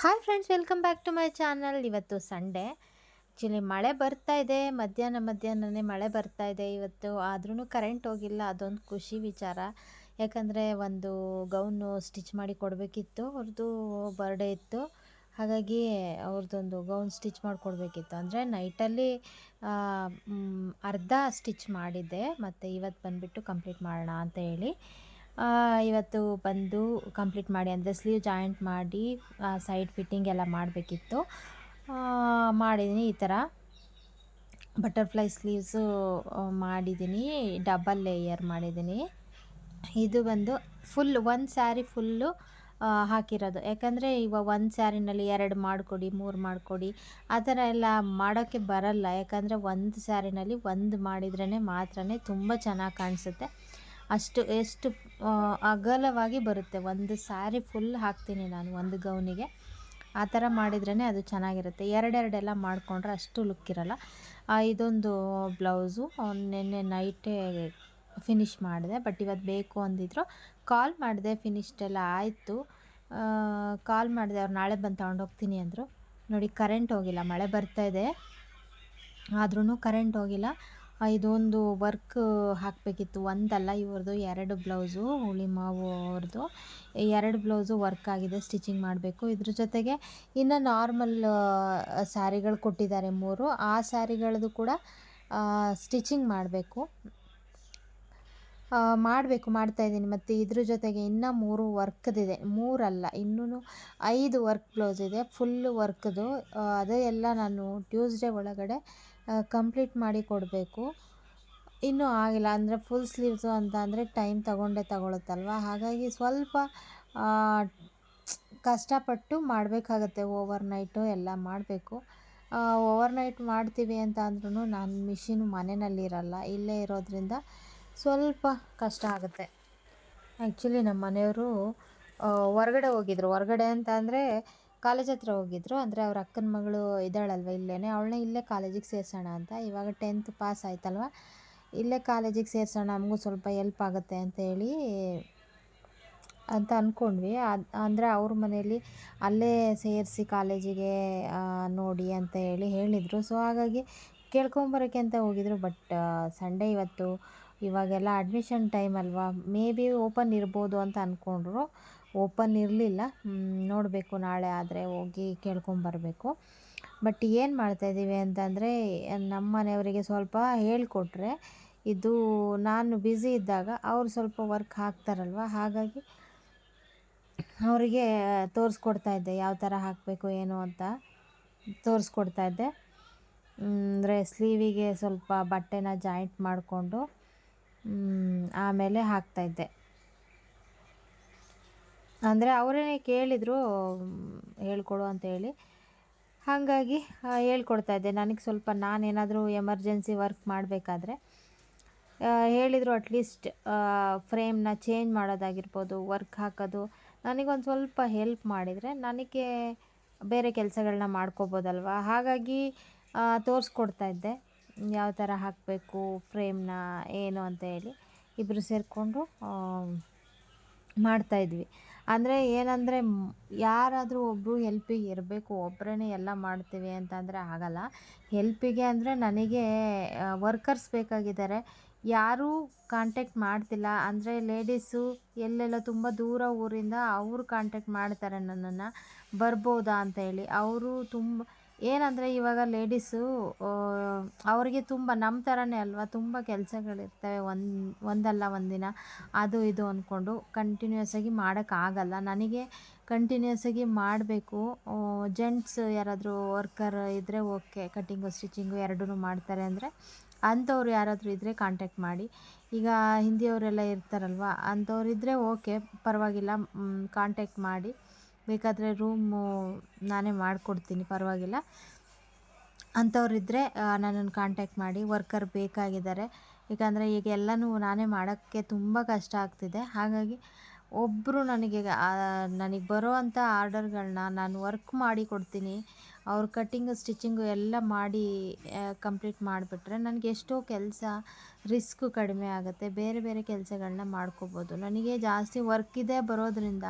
Hi friends welcome back to my channel ಇವತ್ತು Sunday actually ಮಳೆ ಬರ್ತಾ ಇದೆ. ಮಧ್ಯಾಹ್ನ ಮಧ್ಯಾಹ್ನನೇ ಮಳೆ ಬರ್ತಾ ಇದೆ. ಇವತ್ತು ಆದ್ರೂ ಕರೆಂಟ್ ಹೋಗಿಲ್ಲ. ಅದೊಂದು ಖುಷಿ ವಿಚಾರ. ಯಾಕಂದರೆ ಒಂದು ಗೌನು ಸ್ಟಿಚ್ ಮಾಡಿ ಕೊಡಬೇಕಿತ್ತು. ಅವ್ರದ್ದು ಬರ್ಡೇ ಇತ್ತು. ಹಾಗಾಗಿ ಅವ್ರದ್ದೊಂದು ಗೌನ್ ಸ್ಟಿಚ್ ಮಾಡಿಕೊಡ್ಬೇಕಿತ್ತು ಅಂದರೆ ನೈಟಲ್ಲಿ ಅರ್ಧ ಸ್ಟಿಚ್ ಮಾಡಿದ್ದೆ. ಮತ್ತು ಇವತ್ತು ಬಂದುಬಿಟ್ಟು ಕಂಪ್ಲೀಟ್ ಮಾಡೋಣ ಅಂತ ಹೇಳಿ. ಇವತ್ತು ಬಂದು ಕಂಪ್ಲೀಟ್ ಮಾಡಿ, ಅಂದರೆ ಸ್ಲೀವ್ ಜಾಯಿಂಟ್ ಮಾಡಿ ಸೈಡ್ ಫಿಟ್ಟಿಂಗ್ ಎಲ್ಲ ಮಾಡಬೇಕಿತ್ತು. ಮಾಡಿದ್ದೀನಿ ಈ ಥರ ಬಟರ್ಫ್ಲೈ ಸ್ಲೀವ್ಸು ಮಾಡಿದ್ದೀನಿ ಡಬಲ್ ಲೇಯರ್ ಮಾಡಿದ್ದೀನಿ ಇದು ಬಂದು ಫುಲ್ ಒಂದು ಸ್ಯಾರಿ ಫುಲ್ಲು ಹಾಕಿರೋದು. ಯಾಕಂದರೆ ಇವಾಗ ಒಂದು ಸ್ಯಾರಿನಲ್ಲಿ ಎರಡು ಮಾಡಿಕೊಡಿ, ಮೂರು ಮಾಡಿಕೊಡಿ, ಆ ಥರ ಎಲ್ಲ ಮಾಡೋಕ್ಕೆ ಬರಲ್ಲ. ಯಾಕಂದರೆ ಒಂದು ಸ್ಯಾರಿನಲ್ಲಿ ಒಂದು ಮಾಡಿದ್ರೇ ಮಾತ್ರ ತುಂಬ ಚೆನ್ನಾಗಿ ಕಾಣಿಸುತ್ತೆ. ಅಷ್ಟು, ಎಷ್ಟು ಅಗಲವಾಗಿ ಬರುತ್ತೆ. ಒಂದು ಸ್ಯಾರಿ ಫುಲ್ ಹಾಕ್ತೀನಿ ನಾನು ಒಂದು ಗೌನಿಗೆ. ಆ ಥರ ಮಾಡಿದ್ರೇ ಅದು ಚೆನ್ನಾಗಿರುತ್ತೆ. ಎರಡೆರಡೆಲ್ಲ ಮಾಡಿಕೊಂಡ್ರೆ ಅಷ್ಟು ಲುಕ್ ಇರಲ್ಲ. ಇದೊಂದು ಬ್ಲೌಸು ನಿನ್ನೆ ನೈಟೇ ಫಿನಿಶ್ ಮಾಡಿದೆ. ಬಟ್ ಇವತ್ತು ಬೇಕು ಅಂದಿದ್ರು. ಕಾಲ್ ಮಾಡಿದೆ ಫಿನಿಶ್ಡ್ ಎಲ್ಲ ಆಯಿತು. ಕಾಲ್ ಮಾಡಿದೆ, ಅವ್ರು ನಾಳೆ ಬಂದು ತೊಗೊಂಡೋಗ್ತೀನಿ ಅಂದರು. ನೋಡಿ ಕರೆಂಟ್ ಹೋಗಿಲ್ಲ. ಮಳೆ ಬರ್ತಾ ಇದೆ. ಆದ್ರೂ ಕರೆಂಟ್ ಹೋಗಿಲ್ಲ. ಇದೊಂದು ವರ್ಕ್ ಹಾಕಬೇಕಿತ್ತು. ಒಂದಲ್ಲ, ಇವ್ರದ್ದು ಎರಡು ಬ್ಲೌಸು, ಹುಳಿ ಮಾವು ಅವ್ರದ್ದು. ಎರಡು ಬ್ಲೌಸು ವರ್ಕ್ ಆಗಿದೆ, ಸ್ಟಿಚಿಂಗ್ ಮಾಡಬೇಕು. ಇದ್ರ ಜೊತೆಗೆ ಇನ್ನು ನಾರ್ಮಲ್ ಸ್ಯಾರಿಗಳು ಕೊಟ್ಟಿದ್ದಾರೆ ಮೂರು. ಆ ಸ್ಯಾರಿಗಳದ್ದು ಕೂಡ ಸ್ಟಿಚಿಂಗ್ ಮಾಡಬೇಕು. ಮಾಡಬೇಕು ಮಾಡ್ತಾಯಿದ್ದೀನಿ ಮತ್ತು ಇದ್ರ ಜೊತೆಗೆ ಇನ್ನೂ ಮೂರು ವರ್ಕ್ದಿದೆ. ಮೂರಲ್ಲ ಇನ್ನೂ ಐದು ವರ್ಕ್ ಬ್ಲೌಸ್ ಇದೆ. ಫುಲ್ಲು ವರ್ಕ್ದು. ಅದೇ ಎಲ್ಲ ನಾನು ಟ್ಯೂಸ್ಡೇ ಒಳಗಡೆ ಕಂಪ್ಲೀಟ್ ಮಾಡಿ ಕೊಡಬೇಕು. ಇನ್ನೂ ಆಗಿಲ್ಲ. ಅಂದರೆ ಫುಲ್ ಸ್ಲೀವ್ಸು ಅಂತ ಅಂದರೆ ಟೈಮ್ ತಗೊಂಡೇ ತಗೊಳುತ್ತಲ್ವ? ಹಾಗಾಗಿ ಸ್ವಲ್ಪ ಕಷ್ಟಪಟ್ಟು ಮಾಡಬೇಕಾಗತ್ತೆ. ಓವರ್ ನೈಟು ಎಲ್ಲ ಮಾಡಬೇಕು. ಓವರ್ ನೈಟ್ ಮಾಡ್ತೀವಿ ಅಂತ ಅಂದ್ರೂ ನಾನು ಮಿಷಿನ್ ಮನೆಯಲ್ಲಿರಲ್ಲ ಇಲ್ಲೇ ಇರೋದ್ರಿಂದ ಸ್ವಲ್ಪ ಕಷ್ಟ ಆಗುತ್ತೆ. ಆ್ಯಕ್ಚುಲಿ ನಮ್ಮ ಮನೆಯವರು ಹೊರಗಡೆ ಹೋಗಿದ್ರು. ಹೊರಗಡೆ ಅಂತ ಅಂದರೆ ಕಾಲೇಜ್ ಹತ್ರ ಹೋಗಿದ್ರು. ಅಂದರೆ ಅವ್ರ ಅಕ್ಕನ ಮಗಳು ಇದ್ದಾಳಲ್ವ ಇಲ್ಲೇ ಅವಳನ್ನ ಇಲ್ಲೇ ಕಾಲೇಜಿಗೆ ಸೇರಿಸೋಣ ಅಂತ. ಇವಾಗ ಟೆಂತ್ ಪಾಸ್ ಆಯ್ತಲ್ವ? ಇಲ್ಲೇ ಕಾಲೇಜಿಗೆ ಸೇರಿಸೋಣ, ನಮಗೂ ಸ್ವಲ್ಪ ಎಲ್ಪ್ ಆಗುತ್ತೆ ಅಂತ ಹೇಳಿ ಅಂತ ಅಂದ್ಕೊಂಡ್ವಿ ಅದು, ಅಂದರೆ ಅವ್ರ ಮನೇಲಿ ಅಲ್ಲೇ ಸೇರಿಸಿ ಕಾಲೇಜಿಗೆ ನೋಡಿ ಅಂತ ಹೇಳಿ ಹೇಳಿದರು. ಸೊ ಹಾಗಾಗಿ ಕೇಳ್ಕೊಂಬರೋಕ್ಕೆ ಅಂತ ಹೋಗಿದ್ರು. ಬಟ್ ಸಂಡೇ ಇವತ್ತು ಇವಾಗೆಲ್ಲ ಅಡ್ಮಿಷನ್ ಟೈಮ್ ಅಲ್ವಾ? ಮೇ ಬಿ ಓಪನ್ ಇರ್ಬೋದು ಅಂತ ಅಂದ್ಕೊಂಡ್ರು ಓಪನ್ ಇರಲಿಲ್ಲ. ನೋಡಬೇಕು ನಾಳೆ ಆದರೆ ಹೋಗಿ ಕೇಳ್ಕೊಂಬರಬೇಕು ಬಟ್ ಏನು ಮಾಡ್ತಾಯಿದ್ದೀವಿ ಅಂತಂದರೆ ನಮ್ಮ ಮನೆಯವರಿಗೆ ಸ್ವಲ್ಪ ಹೇಳಿಕೊಟ್ರೆ, ಇದು ನಾನು ಬ್ಯುಸಿ ಇದ್ದಾಗ ಅವ್ರು ಸ್ವಲ್ಪ ವರ್ಕ್ ಹಾಕ್ತಾರಲ್ವ? ಹಾಗಾಗಿ ಅವರಿಗೆ ತೋರಿಸ್ಕೊಡ್ತಾ ಇದ್ದೆ, ಯಾವ ಥರ ಹಾಕಬೇಕು, ಏನು ಅಂತ ತೋರಿಸ್ಕೊಡ್ತಾ ಇದ್ದೆ. ಅಂದರೆ ಸ್ಲೀವಿಗೆ ಸ್ವಲ್ಪ ಬಟ್ಟೆನ ಜಾಯಿಂಟ್ ಮಾಡಿಕೊಂಡು ಆಮೇಲೆ ಹಾಕ್ತಾಯಿದ್ದೆ. ಅಂದರೆ ಅವರೇ ಕೇಳಿದರು ಹೇಳ್ಕೊಡು ಅಂತ ಹೇಳಿ. ಹಾಗಾಗಿ ಹೇಳ್ಕೊಡ್ತಾ ಇದ್ದೆ ನನಗೆ ಸ್ವಲ್ಪ ನಾನೇನಾದರೂ ಎಮರ್ಜೆನ್ಸಿ ವರ್ಕ್ ಮಾಡಬೇಕಾದ್ರೆ ಹೇಳಿದರು ಅಟ್ಲೀಸ್ಟ್ ಫ್ರೇಮ್ನ ಚೇಂಜ್ ಮಾಡೋದಾಗಿರ್ಬೋದು, ವರ್ಕ್ ಹಾಕೋದು. ನನಗೊಂದು ಸ್ವಲ್ಪ ಹೆಲ್ಪ್ ಮಾಡಿದರೆ ನನಗೆ ಬೇರೆ ಕೆಲಸಗಳನ್ನ ಮಾಡ್ಕೋಬೋದಲ್ವ? ಹಾಗಾಗಿ ತೋರಿಸ್ಕೊಡ್ತಾ ಇದ್ದೆ ಯಾವ ಥರ ಹಾಕಬೇಕು ಫ್ರೇಮ್ನ ಏನು ಅಂತ ಹೇಳಿ ಇಬ್ಬರು ಸೇರಿಕೊಂಡು ಮಾಡ್ತಾಯಿದ್ವಿ ಅಂದರೆ ಏನಂದರೆ ಯಾರಾದರೂ ಒಬ್ಬರು ಹೆಲ್ಪಿಗೆ ಇರಬೇಕು ಒಬ್ಬರೇ ಎಲ್ಲ ಮಾಡ್ತೀವಿ ಅಂತಂದರೆ ಆಗಲ್ಲ. ಹೆಲ್ಪಿಗೆ ಅಂದರೆ ನನಗೆ ವರ್ಕರ್ಸ್ ಬೇಕಾಗಿದ್ದಾರೆ. ಯಾರೂ ಕಾಂಟ್ಯಾಕ್ಟ್ ಮಾಡ್ತಿಲ್ಲ. ಅಂದರೆ ಲೇಡೀಸು ಎಲ್ಲೆಲ್ಲ ತುಂಬ ದೂರ ಊರಿಂದ ಅವರು ಕಾಂಟ್ಯಾಕ್ಟ್ ಮಾಡ್ತಾರೆ ನನ್ನನ್ನು. ಬರ್ಬೋದಾ ಅಂತ ಹೇಳಿ. ಅವರು ತುಂಬ ಏನಂದರೆ ಇವಾಗ ಲೇಡೀಸು ಅವರಿಗೆ ತುಂಬ ನಮ್ಮ ಥರನೇ ಅಲ್ವಾ, ತುಂಬ ಕೆಲಸಗಳಿರ್ತವೆ ಒಂದು, ಒಂದಲ್ಲ ಒಂದಿನ. ಅದು ಇದು ಅಂದ್ಕೊಂಡು ಕಂಟಿನ್ಯೂಸ್ ಆಗಿ ಮಾಡೋಕ್ಕಾಗಲ್ಲ ನನಗೆ ಕಂಟಿನ್ಯೂಸ್ ಆಗಿ ಮಾಡಬೇಕು. ಜೆಂಟ್ಸ್ ಯಾರಾದರೂ ವರ್ಕರ್ ಇದ್ದರೆ ಓಕೆ ಕಟ್ಟಿಂಗು ಸ್ಟಿಚಿಂಗು ಎರಡೂ ಮಾಡ್ತಾರೆ ಅಂದರೆ ಅಂಥವ್ರು ಯಾರಾದರೂ ಇದ್ದರೆ ಕಾಂಟ್ಯಾಕ್ಟ್ ಮಾಡಿ. ಈಗ ಹಿಂದಿಯವರೆಲ್ಲ ಇರ್ತಾರಲ್ವ ಅಂಥವ್ರು ಇದ್ದರೆ ಓಕೆ ಪರವಾಗಿಲ್ಲ ಕಾಂಟ್ಯಾಕ್ಟ್ ಮಾಡಿ. ಬೇಕಾದರೆ ರೂಮು ನಾನೇ ಮಾಡಿಕೊಡ್ತೀನಿ, ಪರವಾಗಿಲ್ಲ. ಅಂಥವ್ರಿದ್ದರೆ ನನ್ನನ್ನು ಕಾಂಟ್ಯಾಕ್ಟ್ ಮಾಡಿ ವರ್ಕರ್ ಬೇಕಾಗಿದ್ದಾರೆ. ಏಕೆಂದರೆ ಈಗ ಎಲ್ಲನೂ ನಾನೇ ಮಾಡೋಕ್ಕೆ ತುಂಬ ಕಷ್ಟ ಆಗ್ತಿದೆ. ಹಾಗಾಗಿ ಒಬ್ಬರು ನನಗೆ ನನಗೆ ಬರೋವಂಥ ಆರ್ಡರ್ಗಳನ್ನ ನಾನು ವರ್ಕ್ ಮಾಡಿ ಕೊಡ್ತೀನಿ. ಅವ್ರ ಕಟ್ಟಿಂಗು ಸ್ಟಿಚಿಂಗು ಎಲ್ಲ ಮಾಡಿ ಕಂಪ್ಲೀಟ್ ಮಾಡಿಬಿಟ್ರೆ ನನಗೆ ಎಷ್ಟೋ ಕೆಲಸ ರಿಸ್ಕು ಕಡಿಮೆ ಆಗುತ್ತೆ. ಬೇರೆ ಬೇರೆ ಕೆಲಸಗಳನ್ನ ಮಾಡ್ಕೋಬೋದು. ನನಗೆ ಜಾಸ್ತಿ ವರ್ಕ್ ಇದೆ ಬರೋದ್ರಿಂದ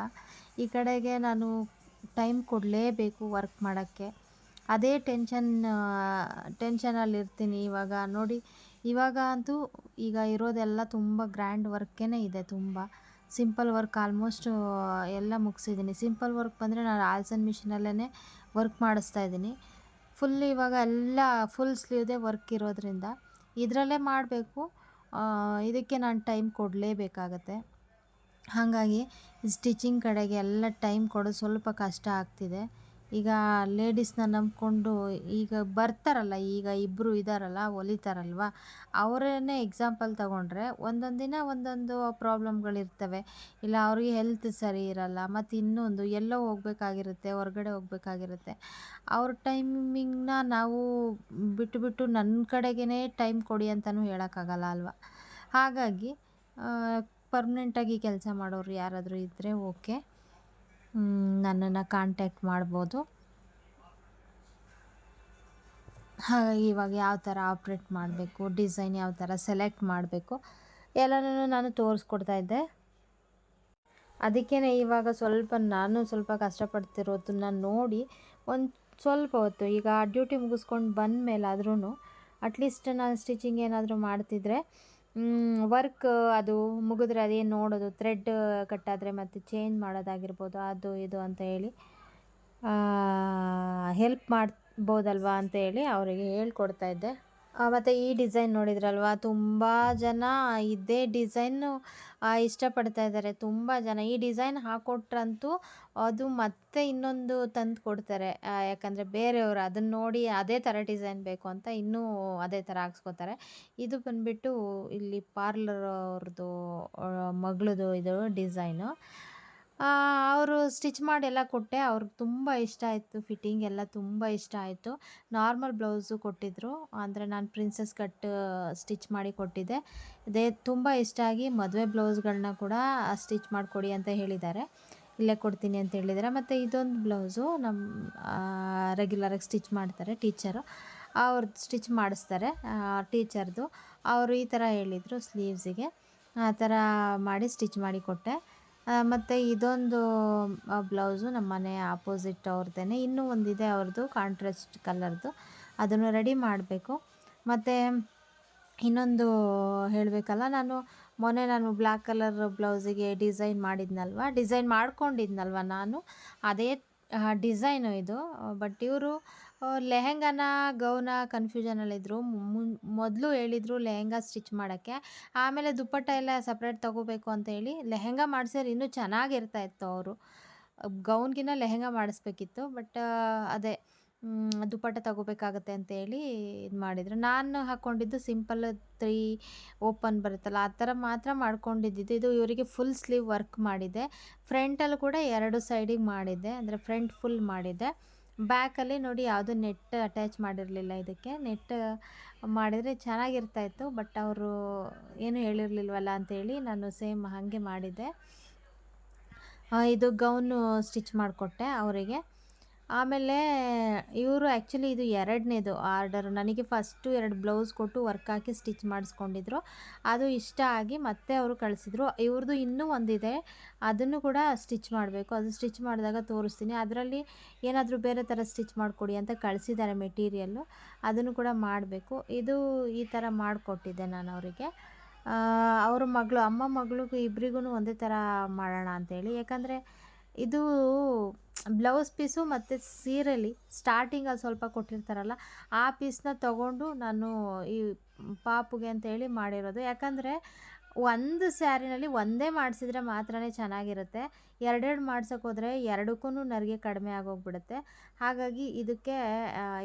ಈ ಕಡೆಗೆ ನಾನು ಟೈಮ್ ಕೊಡಲೇಬೇಕು ವರ್ಕ್ ಮಾಡೋಕ್ಕೆ. ಅದೇ ಟೆನ್ಷನ್ ಟೆನ್ಷನಲ್ಲಿರ್ತೀನಿ ಇವಾಗ. ನೋಡಿ, ಇವಾಗ ಅಂತೂ ಈಗ ಇರೋದೆಲ್ಲ ತುಂಬ ಗ್ರ್ಯಾಂಡ್ ವರ್ಕೇ ಇದೆ ತುಂಬ. ಸಿಂಪಲ್ ವರ್ಕ್ ಆಲ್ಮೋಸ್ಟ್ ಎಲ್ಲ ಮುಗಿಸಿದ್ದೀನಿ. ಸಿಂಪಲ್ ವರ್ಕ್ ಬಂದರೆ ನಾನು ಆಲ್ಸನ್ ಮಿಷಿನಲ್ಲೇ ವರ್ಕ್ ಮಾಡಿಸ್ತಾ ಇದ್ದೀನಿ. ಫುಲ್ ಇವಾಗ ಎಲ್ಲ ಫುಲ್ ಸ್ಲೀವ್ದೇ ವರ್ಕ್ ಇರೋದ್ರಿಂದ ಇದರಲ್ಲೇ ಮಾಡಬೇಕು. ಇದಕ್ಕೆ ನಾನು ಟೈಮ್ ಕೊಡಲೇಬೇಕಾಗತ್ತೆ. ಹಾಗಾಗಿ ಸ್ಟಿಚಿಂಗ್ ಕಡೆಗೆ ಎಲ್ಲ ಟೈಮ್ ಕೊಡೋದು ಸ್ವಲ್ಪ ಕಷ್ಟ ಆಗ್ತಿದೆ. ಈಗ ಲೇಡೀಸ್ನ ನಂಬಿಕೊಂಡು ಈಗ ಬರ್ತಾರಲ್ಲ, ಈಗ ಇಬ್ಬರು ಇದ್ದಾರಲ್ಲ ಹೊಲಿತಾರಲ್ವ ಅವರನ್ನೇ ಎಕ್ಸಾಂಪಲ್ ತಗೊಂಡ್ರೆ ಒಂದೊಂದು ದಿನ ಒಂದೊಂದು ಪ್ರಾಬ್ಲಮ್ಗಳಿರ್ತವೆ ಇಲ್ಲ, ಅವ್ರಿಗೆ ಹೆಲ್ತ್ ಸರಿ ಇರಲ್ಲ, ಮತ್ತು ಇನ್ನೊಂದು ಎಲ್ಲೋ ಹೋಗಬೇಕಾಗಿರುತ್ತೆ, ಹೊರಗಡೆ ಹೋಗಬೇಕಾಗಿರುತ್ತೆ. ಅವ್ರ ಟೈಮಿಂಗ್ನ ನಾವು ಬಿಟ್ಟು ಬಿಟ್ಟು ನನ್ನ ಕಡೆಗೇ ಟೈಮ್ ಕೊಡಿ ಅಂತಲೂ ಹೇಳೋಕ್ಕಾಗಲ್ಲ ಅಲ್ವಾ? ಹಾಗಾಗಿ ಪರ್ಮನೆಂಟಾಗಿ ಕೆಲಸ ಮಾಡೋರು ಯಾರಾದರೂ ಇದ್ದರೆ ಓಕೆ. ನನ್ನನ್ನು ಕಾಂಟ್ಯಾಕ್ಟ್ ಮಾಡ್ಬೋದು. ಹಾಗಾಗಿ ಇವಾಗ ಯಾವ ಥರ ಆಪ್ರೇಟ್ ಮಾಡಬೇಕು ಡಿಸೈನ್ ಯಾವ ಥರ ಸೆಲೆಕ್ಟ್ ಮಾಡಬೇಕು ಎಲ್ಲನೂ ನಾನು ತೋರಿಸ್ಕೊಡ್ತಾ ಇದ್ದೆ. ಅದಕ್ಕೇ ಇವಾಗ ಸ್ವಲ್ಪ ನಾನು ಸ್ವಲ್ಪ ಕಷ್ಟಪಡ್ತಿರೋದನ್ನ ನೋಡಿ ಒಂದು ಸ್ವಲ್ಪ ಹೊತ್ತು, ಈಗ ಡ್ಯೂಟಿ ಮುಗಿಸ್ಕೊಂಡು ಬಂದ ಮೇಲಾದ್ರೂ ಅಟ್ಲೀಸ್ಟ್ ನಾನು ಸ್ಟಿಚಿಂಗ್ ಏನಾದರೂ ಮಾಡ್ತಿದ್ರೆ ವರ್ಕ್ ಅದು ಮುಗಿದ್ರೆ ಅದೇನು ನೋಡೋದು ಥ್ರೆಡ್ ಕಟ್ಟಾದರೆ ಮತ್ತು ಚೇಂಜ್ ಮಾಡೋದಾಗಿರ್ಬೋದು, ಅದು ಇದು ಅಂತ ಹೇಳಿ. ಹೆಲ್ಪ್ ಮಾಡ್ಬೋದಲ್ವಾ ಅಂತ ಹೇಳಿ ಅವರಿಗೆ ಹೇಳ್ಕೊಡ್ತಾ ಇದ್ದೆ. ಮತ್ತು ಈ ಡಿಸೈನ್ ನೋಡಿದ್ರಲ್ವ? ತುಂಬ ಜನ ಇದೇ ಡಿಸೈನು ಇಷ್ಟಪಡ್ತಾ ಇದ್ದಾರೆ. ತುಂಬ ಜನ. ಈ ಡಿಸೈನ್ ಹಾಕ್ಕೊಟ್ರಂತೂ ಅದು ಮತ್ತೆ ಇನ್ನೊಂದು ತಂದು ಕೊಡ್ತಾರೆ. ಯಾಕಂದರೆ ಬೇರೆಯವರು ಅದನ್ನು ನೋಡಿ ಅದೇ ಥರ ಡಿಸೈನ್ ಬೇಕು ಅಂತ ಇನ್ನೂ ಅದೇ ಥರ ಹಾಕ್ಸ್ಕೊತಾರೆ. ಇದು ಬಂದುಬಿಟ್ಟು ಇಲ್ಲಿ ಪಾರ್ಲರ್ ಅವ್ರದ್ದು ಮಗಳದು ಇದು ಡಿಸೈನು. ಅವರು ಸ್ಟಿಚ್ ಮಾಡಿ ಎಲ್ಲ ಕೊಟ್ಟೆ. ಅವ್ರಿಗೆ ತುಂಬ ಇಷ್ಟ ಆಯಿತು ಫಿಟ್ಟಿಂಗ್ ಎಲ್ಲ, ತುಂಬ ಇಷ್ಟ ಆಯಿತು. ನಾರ್ಮಲ್ ಬ್ಲೌಸು ಕೊಟ್ಟಿದ್ರು. ಅಂದರೆ ನಾನು ಪ್ರಿನ್ಸಸ್ ಕಟ್ ಸ್ಟಿಚ್ ಮಾಡಿ ಕೊಟ್ಟಿದ್ದೆ. ಅದೇ ತುಂಬ ಇಷ್ಟ ಆಗಿ ಮದುವೆ ಬ್ಲೌಸ್ಗಳನ್ನ ಕೂಡ ಸ್ಟಿಚ್ ಮಾಡಿಕೊಡಿ ಅಂತ ಹೇಳಿದ್ದಾರೆ. ಇಲ್ಲೇ ಕೊಡ್ತೀನಿ ಅಂತ ಹೇಳಿದ್ದಾರೆ. ಮತ್ತು ಇದೊಂದು ಬ್ಲೌಸು ನಮ್ಮ ರೆಗ್ಯುಲರಾಗಿ ಸ್ಟಿಚ್ ಮಾಡ್ತಾರೆ ಟೀಚರು. ಅವ್ರದ್ದು ಸ್ಟಿಚ್ ಮಾಡಿಸ್ತಾರೆ ಟೀಚರ್ದು. ಅವರು ಈ ಥರ ಹೇಳಿದರು ಸ್ಲೀವ್ಸಿಗೆ. ಆ ಥರ ಮಾಡಿ ಸ್ಟಿಚ್ ಮಾಡಿ ಕೊಟ್ಟೆ. ಮತ್ತು ಇದೊಂದು ಬ್ಲೌಸು ನಮ್ಮ ಮನೆ ಆಪೋಸಿಟ್ ಅವ್ರದ್ದೇ ಇನ್ನೂ ಒಂದಿದೆ ಅವ್ರದ್ದು ಕಾಂಟ್ರಾಸ್ಟ್ ಕಲರ್ದು ಅದನ್ನು ರೆಡಿ ಮಾಡಬೇಕು. ಮತ್ತು ಇನ್ನೊಂದು ಹೇಳಬೇಕಲ್ಲ, ನಾನು ಮೊನ್ನೆ ನಾನು ಬ್ಲ್ಯಾಕ್ ಕಲರ್ ಬ್ಲೌಸಿಗೆ ಡಿಸೈನ್ ಮಾಡಿದ್ನಲ್ವ? ಡಿಸೈನ್ ಮಾಡ್ಕೊಂಡಿದ್ನಲ್ವ ನಾನು? ಅದೇ ಡಿಸೈನು ಇದು. ಬಟ್ ಇವರು ಲೆಹೆಂಗಾನ, ಗೌನ ಕನ್ಫ್ಯೂಷನಲ್ಲಿದ್ದರು ಮೊದಲು ಹೇಳಿದರು ಲೆಹೆಂಗ ಸ್ಟಿಚ್ ಮಾಡೋಕ್ಕೆ. ಆಮೇಲೆ ದುಪ್ಪಟ್ಟ ಎಲ್ಲ ಸಪ್ರೇಟ್ ತೊಗೋಬೇಕು ಅಂತ ಹೇಳಿ ಲೆಹೆಂಗ ಮಾಡಿಸಿದ್ರೆ ಇನ್ನೂ ಚೆನ್ನಾಗಿರ್ತಾ ಇತ್ತು ಅವರು. ಗೌನ್ಗಿನ್ನ ಲೆಹೆಂಗ ಮಾಡಿಸ್ಬೇಕಿತ್ತು. ಬಟ್ ಅದೇ ದುಪ್ಪಟ್ಟ ತಗೋಬೇಕಾಗತ್ತೆ ಅಂತ ಹೇಳಿ ಇದು ಮಾಡಿದರು. ನಾನು ಹಾಕ್ಕೊಂಡಿದ್ದು ಸಿಂಪಲ್ ತ್ರೀ ಓಪನ್ ಬರುತ್ತಲ್ಲ, ಆ ಥರ ಮಾತ್ರ ಮಾಡ್ಕೊಂಡಿದ್ದಿದ್ದು. ಇದು ಇವರಿಗೆ ಫುಲ್ ಸ್ಲೀವ್ ವರ್ಕ್ ಮಾಡಿದ್ದೆ ಫ್ರಂಟಲ್ಲಿ ಕೂಡ ಎರಡು ಸೈಡಿಗೆ ಮಾಡಿದ್ದೆ ಅಂದರೆ ಫ್ರಂಟ್ ಫುಲ್ ಮಾಡಿದ್ದೆ ಬ್ಯಾಕಲ್ಲಿ ನೋಡಿ ಯಾವುದೂ ನೆಟ್ ಅಟ್ಯಾಚ್ ಮಾಡಿರಲಿಲ್ಲ ಇದಕ್ಕೆ. ನೆಟ್ ಮಾಡಿದರೆ ಚೆನ್ನಾಗಿರ್ತಾಯಿತ್ತು ಬಟ್ ಅವರು ಏನೂ ಹೇಳಿರಲಿಲ್ವಲ್ಲ ಅಂತೇಳಿ ನಾನು ಸೇಮ್ ಹಾಗೆ ಮಾಡಿದ್ದೆ ಇದು ಗೌನು ಸ್ಟಿಚ್ ಮಾಡಿಕೊಟ್ಟೆ ಅವರಿಗೆ. ಆಮೇಲೆ ಇವರು ಆ್ಯಕ್ಚುಲಿ ಇದು ಎರಡನೇದು ಆರ್ಡರ್ ನನಗೆ ಫಸ್ಟು ಎರಡು ಬ್ಲೌಸ್ ಕೊಟ್ಟು ವರ್ಕ್ ಹಾಕಿ ಸ್ಟಿಚ್ ಮಾಡಿಸ್ಕೊಂಡಿದ್ರು. ಅದು ಇಷ್ಟ ಆಗಿ ಮತ್ತೆ ಅವರು ಕಳಿಸಿದ್ರು. ಇವ್ರದ್ದು ಇನ್ನೂ ಒಂದಿದೆ. ಅದನ್ನು ಕೂಡ ಸ್ಟಿಚ್ ಮಾಡಬೇಕು. ಅದು ಸ್ಟಿಚ್ ಮಾಡಿದಾಗ ತೋರಿಸ್ತೀನಿ. ಅದರಲ್ಲಿ ಏನಾದರೂ ಬೇರೆ ಥರ ಸ್ಟಿಚ್ ಮಾಡಿಕೊಡಿ ಅಂತ ಕಳಿಸಿದ್ದಾರೆ ಮೆಟೀರಿಯಲ್ಲು ಅದನ್ನು ಕೂಡ ಮಾಡಬೇಕು. ಇದು ಈ ಥರ ಮಾಡಿಕೊಟ್ಟಿದ್ದೆ ನಾನು ಅವರಿಗೆ. ಅವ್ರ ಮಗಳು, ಅಮ್ಮ ಮಗಳಿಗೂ ಇಬ್ಬರಿಗೂ ಒಂದೇ ಥರ ಮಾಡೋಣ ಅಂತೇಳಿ ಯಾಕಂದರೆ ಇದು ಬ್ಲೌಸ್ ಪೀಸು ಮತ್ತು ಸೀರೆಲಿ ಸ್ಟಾರ್ಟಿಂಗಲ್ಲಿ ಸ್ವಲ್ಪ ಕೊಟ್ಟಿರ್ತಾರಲ್ಲ, ಆ ಪೀಸ್ನ ತೊಗೊಂಡು ನಾನು ಈ ಪಾಪುಗೆ ಅಂತೇಳಿ ಮಾಡಿರೋದು. ಯಾಕಂದರೆ ಒಂದು ಸ್ಯಾರಿನಲ್ಲಿ ಒಂದೇ ಮಾಡಿಸಿದ್ರೆ ಮಾತ್ರನೇ ಚೆನ್ನಾಗಿರುತ್ತೆ. ಎರಡೆರಡು ಮಾಡ್ಸೋಕೆ ಹೋದರೆ ಎರಡಕ್ಕೂ ನರಿಗೆ ಕಡಿಮೆ ಆಗೋಗ್ಬಿಡುತ್ತೆ. ಹಾಗಾಗಿ ಇದಕ್ಕೆ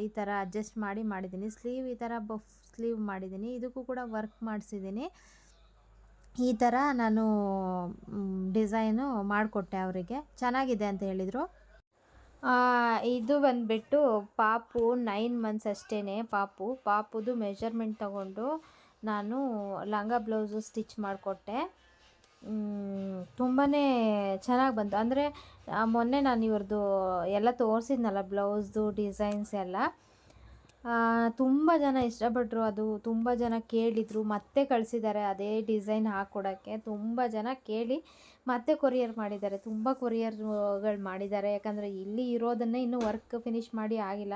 ಈ ಥರ ಅಡ್ಜಸ್ಟ್ ಮಾಡಿ ಮಾಡಿದ್ದೀನಿ. ಸ್ಲೀವ್ ಈ ಥರ ಬಫ್ ಸ್ಲೀವ್ ಮಾಡಿದ್ದೀನಿ. ಇದಕ್ಕೂ ಕೂಡ ವರ್ಕ್ ಮಾಡಿಸಿದ್ದೀನಿ. ಈ ಥರ ನಾನು ಡಿಸೈನು ಮಾಡಿಕೊಟ್ಟೆ ಅವರಿಗೆ. ಚೆನ್ನಾಗಿದೆ ಅಂತ ಹೇಳಿದರು. ಇದು ಬಂದುಬಿಟ್ಟು ಪಾಪು ನೈನ್ ಮಂತ್ಸ್ ಅಷ್ಟೇ ಪಾಪು. ಪಾಪುದು ಮೆಜರ್ಮೆಂಟ್ ತಗೊಂಡು ನಾನು ಲಂಗ ಬ್ಲೌಸು ಸ್ಟಿಚ್ ಮಾಡಿಕೊಟ್ಟೆ. ತುಂಬಾ ಚೆನ್ನಾಗಿ ಬಂತು. ಅಂದರೆ ಮೊನ್ನೆ ನಾನು ಇವ್ರದ್ದು ಎಲ್ಲ ತೋರಿಸಿದ್ನಲ್ಲ ಬ್ಲೌಸ್ದು ಡಿಸೈನ್ಸ್ ಎಲ್ಲ. ತುಂಬ ಜನ ಇಷ್ಟಪಟ್ಟರು ಅದು, ತುಂಬ ಜನ ಕೇಳಿದರು, ಮತ್ತೆ ಕಳಿಸಿದ್ದಾರೆ ಅದೇ ಡಿಸೈನ್ ಹಾಕ್ಕೊಡೋಕ್ಕೆ ತುಂಬ ಜನ ಕೇಳಿ ಮತ್ತೆ ಕೊರಿಯರ್ ಮಾಡಿದ್ದಾರೆ, ತುಂಬ ಕೊರಿಯರ್ಗಳು ಮಾಡಿದ್ದಾರೆ. ಯಾಕಂದರೆ ಇಲ್ಲಿ ಇರೋದನ್ನೇ ಇನ್ನೂ ವರ್ಕ್ ಫಿನಿಷ್ ಮಾಡಿ ಆಗಿಲ್ಲ.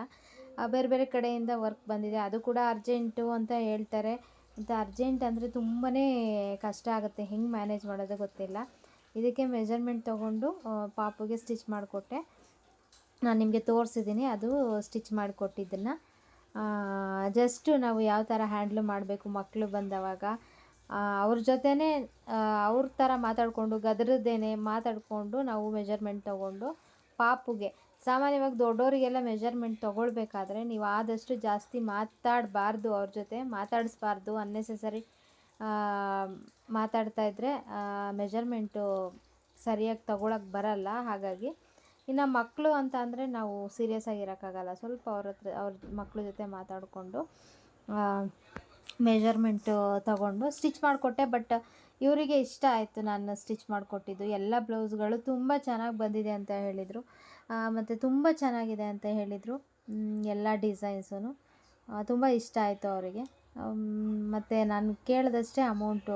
ಬೇರೆ ಬೇರೆ ಕಡೆಯಿಂದ ವರ್ಕ್ ಬಂದಿದೆ. ಅದು ಕೂಡ ಅರ್ಜೆಂಟು ಅಂತ ಹೇಳ್ತಾರೆ. ಮತ್ತು ಅರ್ಜೆಂಟ್ ಅಂದರೆ ತುಂಬಾ ಕಷ್ಟ ಆಗುತ್ತೆ. ಹೆಂಗೆ ಮ್ಯಾನೇಜ್ ಮಾಡೋದು ಗೊತ್ತಿಲ್ಲ. ಇದಕ್ಕೆ ಮೆಜರ್ಮೆಂಟ್ ತೊಗೊಂಡು ಪಾಪುಗೆ ಸ್ಟಿಚ್ ಮಾಡಿಕೊಟ್ಟೆ. ನಾನು ನಿಮಗೆ ತೋರಿಸಿದ್ದೀನಿ ಅದು ಸ್ಟಿಚ್ ಮಾಡಿಕೊಟ್ಟಿದ್ದನ್ನು. ಜಸ್ಟು ನಾವು ಯಾವ ಥರ ಹ್ಯಾಂಡ್ಲ್ ಮಾಡಬೇಕು ಮಕ್ಕಳು ಬಂದವಾಗ ಅವ್ರ ಜೊತೆನೇ ಅವ್ರ ಥರ ಮಾತಾಡಿಕೊಂಡು ಗದರದೇನೆ ಮಾತಾಡಿಕೊಂಡು ನಾವು ಮೆಜರ್ಮೆಂಟ್ ತೊಗೊಂಡು ಪಾಪುಗೆ. ಸಾಮಾನ್ಯವಾಗಿ ದೊಡ್ಡವರಿಗೆಲ್ಲ ಮೆಜರ್ಮೆಂಟ್ ತೊಗೊಳ್ಬೇಕಾದ್ರೆ ನೀವು ಆದಷ್ಟು ಜಾಸ್ತಿ ಮಾತಾಡಬಾರ್ದು ಅವ್ರ ಜೊತೆ, ಮಾತಾಡಿಸ್ಬಾರ್ದು ಅನ್ನೆಸೆಸರಿ ಮಾತಾಡ್ತಾ ಇದ್ದರೆ ಮೆಜರ್ಮೆಂಟು ಸರಿಯಾಗಿ ತಗೊಳಕ್ಕೆ ಬರಲ್ಲ. ಹಾಗಾಗಿ ಇನ್ನು ಮಕ್ಕಳು ಅಂತ ಅಂದರೆ ನಾವು ಸೀರಿಯಸ್ ಆಗಿರೋಕ್ಕಾಗಲ್ಲ. ಸ್ವಲ್ಪ ಅವ್ರ ಹತ್ರ ಅವ್ರ ಮಕ್ಕಳ ಜೊತೆ ಮಾತಾಡಿಕೊಂಡು ಮೆಜರ್ಮೆಂಟು ತಗೊಂಡು ಸ್ಟಿಚ್ ಮಾಡಿಕೊಟ್ಟೆ. ಬಟ್ ಇವರಿಗೆ ಇಷ್ಟ ಆಯಿತು ನಾನು ಸ್ಟಿಚ್ ಮಾಡಿಕೊಟ್ಟಿದ್ದು. ಎಲ್ಲ ಬ್ಲೌಸ್ಗಳು ತುಂಬ ಚೆನ್ನಾಗಿ ಬಂದಿದೆ ಅಂತ ಹೇಳಿದರು. ಮತ್ತು ತುಂಬ ಚೆನ್ನಾಗಿದೆ ಅಂತ ಹೇಳಿದರು. ಎಲ್ಲ ಡಿಸೈನ್ಸೂ ತುಂಬ ಇಷ್ಟ ಆಯಿತು ಅವರಿಗೆ. ಮತ್ತು ನಾನು ಕೇಳಿದಷ್ಟೇ ಅಮೌಂಟು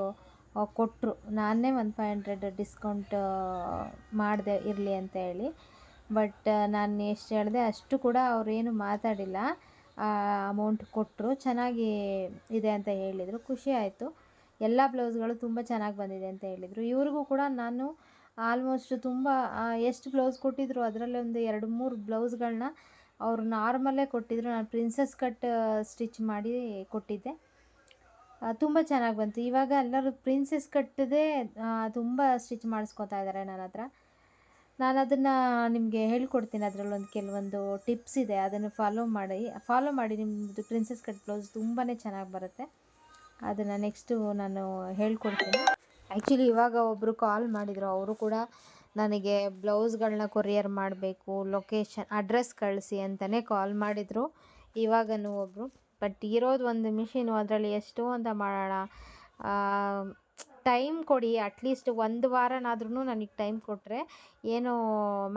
ಕೊಟ್ಟರು ನಾನೇ ಒಂದು ಫೈವ್ ಹಂಡ್ರೆಡ್ ಡಿಸ್ಕೌಂಟ್ ಮಾಡಿದೆ ಇರಲಿ ಅಂತ ಹೇಳಿ. ಬಟ್ ನಾನು ಎಷ್ಟು ಹೇಳಿದೆ ಅಷ್ಟು ಕೂಡ ಅವರೇನು ಮಾತಾಡಿಲ್ಲ. ಅಮೌಂಟ್ ಕೊಟ್ಟರು ಚೆನ್ನಾಗಿ ಇದೆ ಅಂತ ಹೇಳಿದರು. ಖುಷಿ ಆಯಿತು. ಎಲ್ಲ ಬ್ಲೌಸ್ಗಳು ತುಂಬ ಚೆನ್ನಾಗಿ ಬಂದಿದೆ ಅಂತ ಹೇಳಿದರು. ಇವ್ರಿಗೂ ಕೂಡ ನಾನು ಆಲ್ಮೋಸ್ಟ್ ತುಂಬ ಎಷ್ಟು ಬ್ಲೌಸ್ ಕೊಟ್ಟಿದ್ರು ಅದರಲ್ಲಿ ಒಂದು ಎರಡು ಮೂರು ಬ್ಲೌಸ್ಗಳನ್ನ ಅವರು ನಾರ್ಮಲ್ಲೇ ಕೊಟ್ಟಿದ್ರು. ನಾನು ಪ್ರಿನ್ಸಸ್ ಕಟ್ ಸ್ಟಿಚ್ ಮಾಡಿ ಕೊಟ್ಟಿದ್ದೆ. ತುಂಬ ಚೆನ್ನಾಗಿ ಬಂತು. ಇವಾಗ ಎಲ್ಲರೂ ಪ್ರಿನ್ಸಸ್ ಕಟ್ಟದೇ ತುಂಬ ಸ್ಟಿಚ್ ಮಾಡಿಸ್ಕೊತಾ ಇದ್ದಾರೆ ನನ್ನ ಹತ್ರ. ನಾನು ಅದನ್ನು ನಿಮಗೆ ಹೇಳ್ಕೊಡ್ತೀನಿ ಅದರಲ್ಲೊಂದು ಕೆಲವೊಂದು ಟಿಪ್ಸ್ ಇದೆ, ಅದನ್ನು ಫಾಲೋ ಮಾಡಿ ಫಾಲೋ ಮಾಡಿ ನಿಮ್ಮದು ಪ್ರಿನ್ಸಸ್ ಕಟ್ ಬ್ಲೌಸ್ ತುಂಬಾ ಚೆನ್ನಾಗಿ ಬರುತ್ತೆ. ಅದನ್ನು ನೆಕ್ಸ್ಟು ನಾನು ಹೇಳ್ಕೊಡ್ತೀನಿ. ಆ್ಯಕ್ಚುಲಿ ಇವಾಗ ಒಬ್ಬರು ಕಾಲ್ ಮಾಡಿದರು, ಅವರು ಕೂಡ ನನಗೆ ಬ್ಲೌಸ್ಗಳನ್ನ ಕೊರಿಯರ್ ಮಾಡಬೇಕು ಲೊಕೇಶನ್ ಅಡ್ರೆಸ್ ಕಳಿಸಿ ಅಂತಲೇ ಕಾಲ್ ಮಾಡಿದರು. ಇವಾಗನೂ ಒಬ್ಬರು ಬಟ್ ಇರೋದು ಒಂದು ಮಿಷಿನು ಅದರಲ್ಲಿ ಎಷ್ಟು ಅಂತ ಮಾಡೋಣ. ಟೈಮ್ ಕೊಡಿ, ಅಟ್ಲೀಸ್ಟ್ ಒಂದು ವಾರನಾದ್ರೂ ನನಗೆ ಟೈಮ್ ಕೊಟ್ಟರೆ ಏನು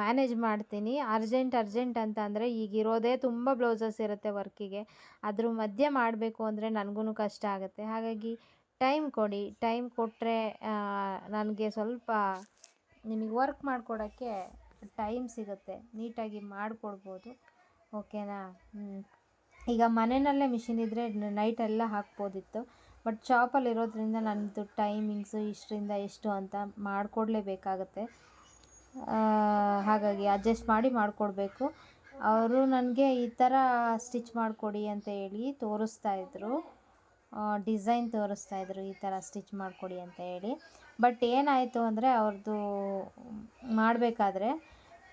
ಮ್ಯಾನೇಜ್ ಮಾಡ್ತೀನಿ. ಅರ್ಜೆಂಟ್ ಅರ್ಜೆಂಟ್ ಅಂತ ಅಂದರೆ ಈಗಿರೋದೇ ತುಂಬ ಬ್ಲೌಸಸ್ ಇರುತ್ತೆ ವರ್ಕಿಗೆ. ಅದ್ರ ಮಧ್ಯೆ ಮಾಡಬೇಕು ಅಂದರೆ ನನಗೂ ಕಷ್ಟ ಆಗುತ್ತೆ. ಹಾಗಾಗಿ ಟೈಮ್ ಕೊಡಿ. ಟೈಮ್ ಕೊಟ್ಟರೆ ನನಗೆ ಸ್ವಲ್ಪ ನಿಮಗೆ ವರ್ಕ್ ಮಾಡಿಕೊಡೋಕ್ಕೆ ಟೈಮ್ ಸಿಗುತ್ತೆ. ನೀಟಾಗಿ ಮಾಡಿಕೊಡ್ಬೋದು. ಓಕೆನಾ? ಈಗ ಮನೆಯಲ್ಲೇ ಮಿಷಿನ್ ಇದ್ದರೆ ನೈಟೆಲ್ಲ ಹಾಕ್ಬೋದಿತ್ತು. ಬಟ್ ಶಾಪಲ್ಲಿ ಇರೋದ್ರಿಂದ ನನ್ನದು ಟೈಮಿಂಗ್ಸು ಇಷ್ಟರಿಂದ ಎಷ್ಟು ಅಂತ ಮಾಡಿಕೊಡ್ಲೇಬೇಕಾಗತ್ತೆ. ಹಾಗಾಗಿ ಅಡ್ಜಸ್ಟ್ ಮಾಡಿ ಮಾಡಿಕೊಡ್ಬೇಕು. ಅವರು ನನಗೆ ಈ ಥರ ಸ್ಟಿಚ್ ಮಾಡಿಕೊಡಿ ಅಂತ ಹೇಳಿ ತೋರಿಸ್ತಾ ಇದ್ದರು ಡಿಸೈನ್ ತೋರಿಸ್ತಾ ಇದ್ದರು ಈ ಥರ ಸ್ಟಿಚ್ ಮಾಡಿಕೊಡಿ ಅಂತ ಹೇಳಿ. ಬಟ್ ಏನಾಯಿತು ಅಂದರೆ ಅವ್ರದ್ದು ಮಾಡಬೇಕಾದ್ರೆ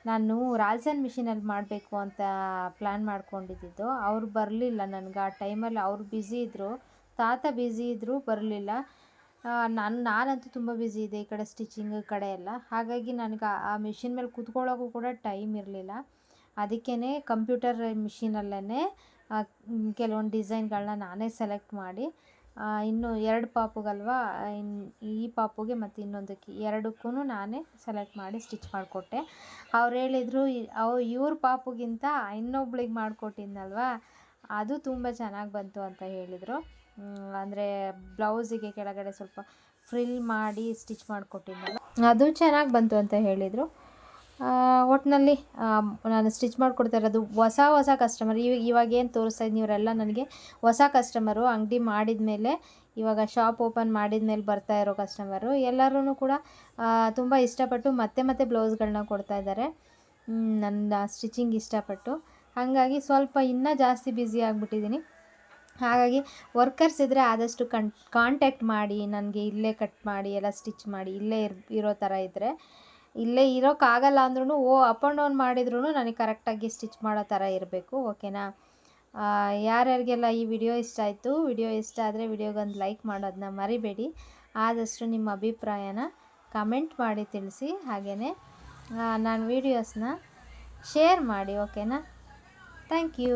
ನಾನು ರಾಲ್ಸನ್ ಮಿಷಿನಲ್ಲಿ ಮಾಡಬೇಕು ಅಂತ ಪ್ಲ್ಯಾನ್ ಮಾಡ್ಕೊಂಡಿದ್ದು. ಅವ್ರು ಬರಲಿಲ್ಲ ನನಗೆ. ಆ ಟೈಮಲ್ಲಿ ಅವ್ರು ಬ್ಯುಸಿ ಇದ್ದರು ತಾತ ಬ್ಯುಸಿ ಇದ್ದರೂ ಬರಲಿಲ್ಲ. ನಾನು, ನಾನಂತೂ ತುಂಬ ಬ್ಯುಸಿ ಇದೆ ಈ ಕಡೆ ಸ್ಟಿಚಿಂಗ್ ಕಡೆ ಎಲ್ಲ. ಹಾಗಾಗಿ ನನಗೆ ಆ ಮಿಷಿನ್ ಮೇಲೆ ಕೂತ್ಕೊಳ್ಳೋಕ್ಕೂ ಕೂಡ ಟೈಮ್ ಇರಲಿಲ್ಲ. ಅದಕ್ಕೇ ಕಂಪ್ಯೂಟರ್ ಮಿಷಿನಲ್ಲೇ ಕೆಲವೊಂದು ಡಿಸೈನ್ಗಳನ್ನ ನಾನೇ ಸೆಲೆಕ್ಟ್ ಮಾಡಿ ಇನ್ನು ಎರಡು ಪಾಪುಗಲ್ವಾ, ಇನ್, ಈ ಪಾಪುಗೆ ಮತ್ತು ಇನ್ನೊಂದಕ್ಕೆ ಎರಡಕ್ಕೂ ನಾನೇ ಸೆಲೆಕ್ಟ್ ಮಾಡಿ ಸ್ಟಿಚ್ ಮಾಡಿಕೊಟ್ಟೆ. ಅವ್ರು ಹೇಳಿದರು ಅವು, ಇವ್ರ ಪಾಪುಗಿಂತ ಇನ್ನೊಬ್ಳಿಗೆ ಮಾಡಿಕೊಟ್ಟಿದ್ನಲ್ವಾ, ಅದು ತುಂಬ ಚೆನ್ನಾಗಿ ಬಂತು ಅಂತ ಹೇಳಿದರು. ಅಂದರೆ ಬ್ಲೌಸಿಗೆ ಕೆಳಗಡೆ ಸ್ವಲ್ಪ ಫ್ರಿಲ್ ಮಾಡಿ ಸ್ಟಿಚ್ ಮಾಡಿಕೊಟ್ಟಿದ್ದಲ್ಲ ಅದು ಚೆನ್ನಾಗಿ ಬಂತು ಅಂತ ಹೇಳಿದರು. ಒಟ್ಟಿನಲ್ಲಿ ನಾನು ಸ್ಟಿಚ್ ಮಾಡಿಕೊಡ್ತಾ ಇರೋದು ಹೊಸ ಹೊಸ ಕಸ್ಟಮರ್ ಇವಾಗ ಇವಾಗ ಏನು ತೋರಿಸ್ತಾ ಇದ್ದೀನಿ ಇವರೆಲ್ಲ ನನಗೆ ಹೊಸ ಕಸ್ಟಮರು ಅಂಗಡಿ ಮಾಡಿದ ಮೇಲೆ ಇವಾಗ ಶಾಪ್ ಓಪನ್ ಮಾಡಿದ ಮೇಲೆ ಬರ್ತಾ ಇರೋ ಕಸ್ಟಮರು ಎಲ್ಲರೂ ಕೂಡ ತುಂಬ ಇಷ್ಟಪಟ್ಟು ಮತ್ತೆ ಮತ್ತೆ ಬ್ಲೌಸ್ಗಳನ್ನ ಕೊಡ್ತಾ ಇದ್ದಾರೆ. ನನ್ನ ಸ್ಟಿಚಿಂಗ್ ಇಷ್ಟಪಟ್ಟು. ಹಾಗಾಗಿ ಸ್ವಲ್ಪ ಇನ್ನೂ ಜಾಸ್ತಿ ಬ್ಯುಸಿ ಆಗಿಬಿಟ್ಟಿದ್ದೀನಿ. ಹಾಗಾಗಿ ವರ್ಕರ್ಸ್ ಇದ್ದರೆ ಆದಷ್ಟು ಕನ್ ಕಾಂಟ್ಯಾಕ್ಟ್ ಮಾಡಿ, ನನಗೆ ಇಲ್ಲೇ ಕಟ್ ಮಾಡಿ, ಎಲ್ಲ ಸ್ಟಿಚ್ ಮಾಡಿ, ಇಲ್ಲೇ ಇರ್, ಇರೋ ಥರ ಇದ್ದರೆ ಇಲ್ಲೇ ಇರೋಕ್ಕಾಗಲ್ಲ ಅಂದ್ರೂ ಓ ಅಪ್ ಆ್ಯಂಡ್ ಡೌನ್ ಮಾಡಿದ್ರೂ ನನಗೆ ಕರೆಕ್ಟಾಗಿ ಸ್ಟಿಚ್ ಮಾಡೋ ಥರ ಇರಬೇಕು ಓಕೆನಾ ಯಾರ್ಯಾರಿಗೆಲ್ಲ ಈ ವಿಡಿಯೋ ಇಷ್ಟ ಆಯಿತು ವಿಡಿಯೋ ಇಷ್ಟ ಆದರೆ ವಿಡಿಯೋಗೊಂದು ಲೈಕ್ ಮಾಡೋದನ್ನ ಮರಿಬೇಡಿ. ಆದಷ್ಟು ನಿಮ್ಮ ಅಭಿಪ್ರಾಯನ ಕಮೆಂಟ್ ಮಾಡಿ ತಿಳಿಸಿ ಹಾಗೇ ನಾನು ವೀಡಿಯೋಸ್ನ ಶೇರ್ ಮಾಡಿ ಓಕೆನಾ ಥ್ಯಾಂಕ್ ಯು